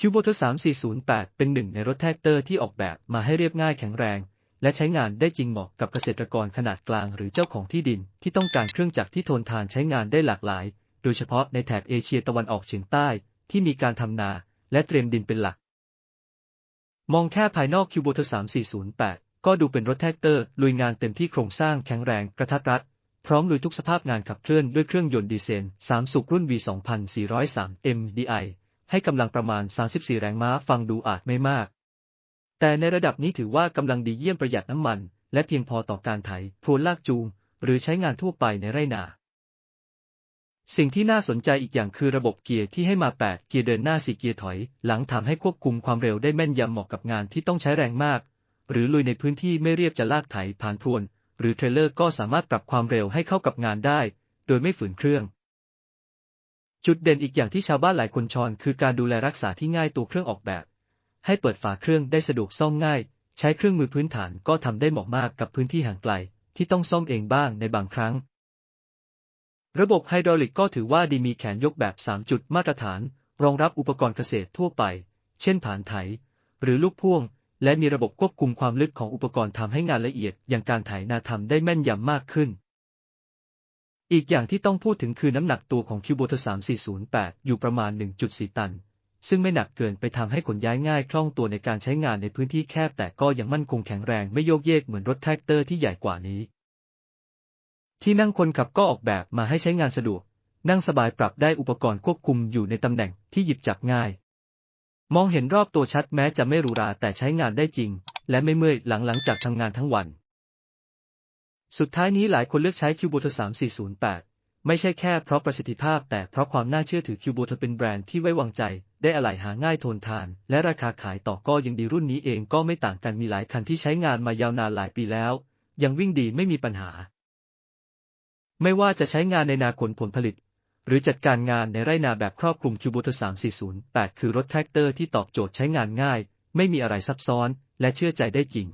คิวโบทอร์3408 เป็นหนึ่งในรถแท็กเตอร์ที่ออกแบบมาให้เรียบง่ายแข็งแรง และใช้งานได้จริงเหมาะกับเกษตรกรขนาดกลางหรือเจ้าของที่ดินที่ต้องการเครื่องจักรที่ทนทานใช้งานได้หลากหลาย โดยเฉพาะในแถบเอเชียตะวันออกเฉียงใต้ที่มีการทำนาและเตรียมดินเป็นหลัก มองแค่ภายนอกคิวโบทอร์3408 ก็ดูเป็นรถแท็กเตอร์ลุยงานเต็มที่โครงสร้างแข็งแรงกระทัดรัดพร้อมลุยทุกสภาพงานขับเคลื่อนด้วยเครื่องยนต์ดีเซล3สูบรุ่น V2403 MDI ให้กำลังประมาณ 34 แรงม้าฟังดูอาจไม่มาก แต่ในระดับนี้ถือว่ากำลังดีเยี่ยมประหยัดน้ำมัน และเพียงพอต่อการไถพรวนลากจูง หรือใช้งานทั่วไปในไร่นา สิ่งที่น่าสนใจอีกอย่างคือระบบเกียร์ที่ให้มา 8 เกียร์เดินหน้า 4 เกียร์ถอย หลังทำให้ควบคุมความเร็วได้แม่นยำเหมาะกับงานที่ต้องใช้แรงมาก หรือลุยในพื้นที่ไม่เรียบจะลากไถผ่านพรวน หรือเทรลเลอร์ก็สามารถปรับความเร็วให้เข้ากับงานได้ โดยไม่ฝืนเครื่อง จุดเด่นอีกอย่างที่ชาวบ้านหลายคนชอนคือการดูแลรักษาที่ง่ายตัวเครื่องออกแบบ ให้เปิดฝาเครื่องได้สะดวกซ่อมง่าย ใช้เครื่องมือพื้นฐานก็ทำได้เหมาะมากกับพื้นที่ห่างไกล ที่ต้องซ่อมเองบ้างในบางครั้ง ระบบไฮดรอลิกก็ถือว่าดีมีแขนยกแบบ 3 จุดมาตรฐาน รองรับอุปกรณ์เกษตรทั่วไป เช่นผานไถ หรือลูกพ่วง และมีระบบควบคุมความลึกของอุปกรณ์ทำให้งานละเอียด อย่างการไถนาทำได้แม่นยำมากขึ้น อีกอย่างที่ต้องพูดถึงคือน้ำหนักตัวของคิวโบเท3408 อยู่ประมาณ 1.4 ตัน ซึ่งไม่หนักเกินไปทำให้ขนย้ายง่ายคล่องตัวในการใช้งานในพื้นที่แคบแต่ก็ยังมั่นคงแข็งแรงไม่โยกเยกเหมือนรถแท็กเตอร์ที่ใหญ่กว่านี้ ที่นั่งคนขับก็ออกแบบมาให้ใช้งานสะดวก นั่งสบายปรับได้อุปกรณ์ควบคุมอยู่ในตำแหน่งที่หยิบจับง่าย มองเห็นรอบตัวชัดแม้จะไม่หรูหราแต่ใช้งานได้จริง และไม่เมื่อยหลังหลังจากทำงานทั้งวัน สุดท้ายนี้หลายคนเลือกใช้คิวโบเท3408 ไม่ใช่แค่เพราะประสิทธิภาพแต่เพราะความน่าเชื่อถือคิวโบเทเป็นแบรนด์ที่ไว้วางใจ ได้อะไหล่หาง่ายทนทาน และราคาขายต่อก็ยังดีรุ่นนี้เองก็ไม่ต่างกันมีหลายคันที่ใช้งานมายาวนานหลายปีแล้ว ยังวิ่งดีไม่มีปัญหา ไม่ว่าจะใช้งานในนาขนผลผลิต หรือจัดการงานในไร่นาแบบครอบคลุมคิวโบเท3408 คือรถแท็กเตอร์ที่ตอบโจทย์ใช้งานง่าย ไม่มีอะไรซับซ้อน และเชื่อใจได้จริง